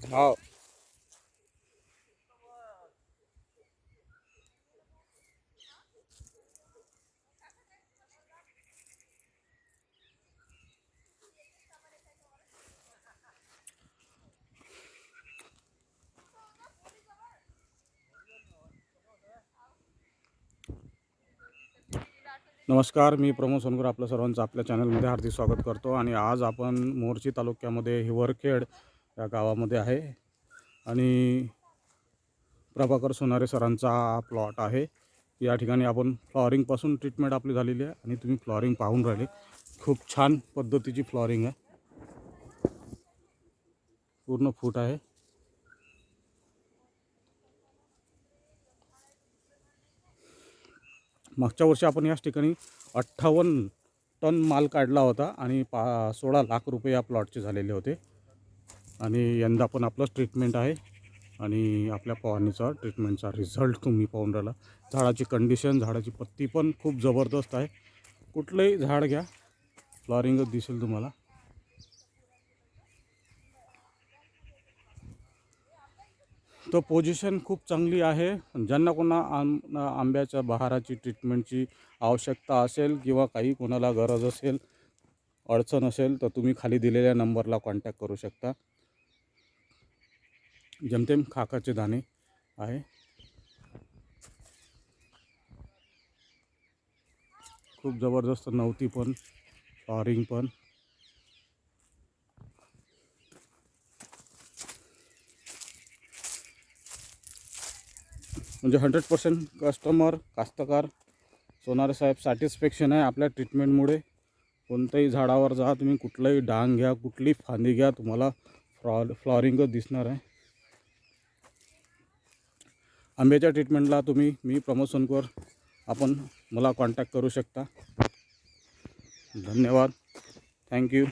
हो. नमस्कार मी प्रमोद सोनकर आपलं सर्वांचं आपल्या चॅनलमध्ये हार्दिक स्वागत करतो. आणि आज आपण मोर्ची तालुक्यामध्ये हिवरखेड या गावामध्ये आहे. आणि प्रभाकर सोनारे सरांचा प्लॉट आहे. या ठिकाणी आपण फ्लॉरिंगपासून ट्रीटमेंट आपली झालेली आहे आणि तुम्ही फ्लॉरिंग पाहून राहिले. खूप छान पद्धतीची फ्लॉरिंग आहे. पूर्ण फूट आहे. मागच्या वर्षी आपण याच ठिकाणी अठ्ठावन्न टन माल काढला होता आणि पा सोळा लाख रुपये या प्लॉटचे झालेले होते. आणि यंदा पण आपलंच ट्रीटमेंट आहे. आणि आपल्या फवारणीचा ट्रीटमेंटचा रिझल्ट तुम्ही पाहून राहिला. झाडाची कंडिशन झाडाची पत्ती पण खूप जबरदस्त आहे. कुठलंही झाड घ्या फ्लॉरिंगच दिसेल तुम्हाला. तर पोझिशन खूप चांगली आहे. ज्यांना कोणा आं आंब्याच्या बहाराची ट्रीटमेंटची आवश्यकता असेल किंवा काही कोणाला गरज असेल अडचण असेल तर तुम्ही खाली दिलेल्या नंबरला कॉन्टॅक्ट करू शकता. जेमतेम खाकाचे दाणे आहे. खूप जबरदस्त नव्हती पण फ्लॉरिंग पण. म्हणजे हंड्रेड पर्सेंट कस्टमर कास्तकार सोनारे साहेब सॅटिस्फॅक्शन आहे आपल्या ट्रीटमेंटमुळे कोणत्याही झाडावर जा तुम्ही कुठलंही डांग घ्या कुठली फांदी घ्या तुम्हाला फ्लॉ फ्लॉरिंगच दिसणार आहे. आंब्याच्या ट्रीटमेंटला तुम्ही मी प्रमोद सोनकर आपण मला कॉन्टॅक्ट करू शकता. धन्यवाद. थँक्यू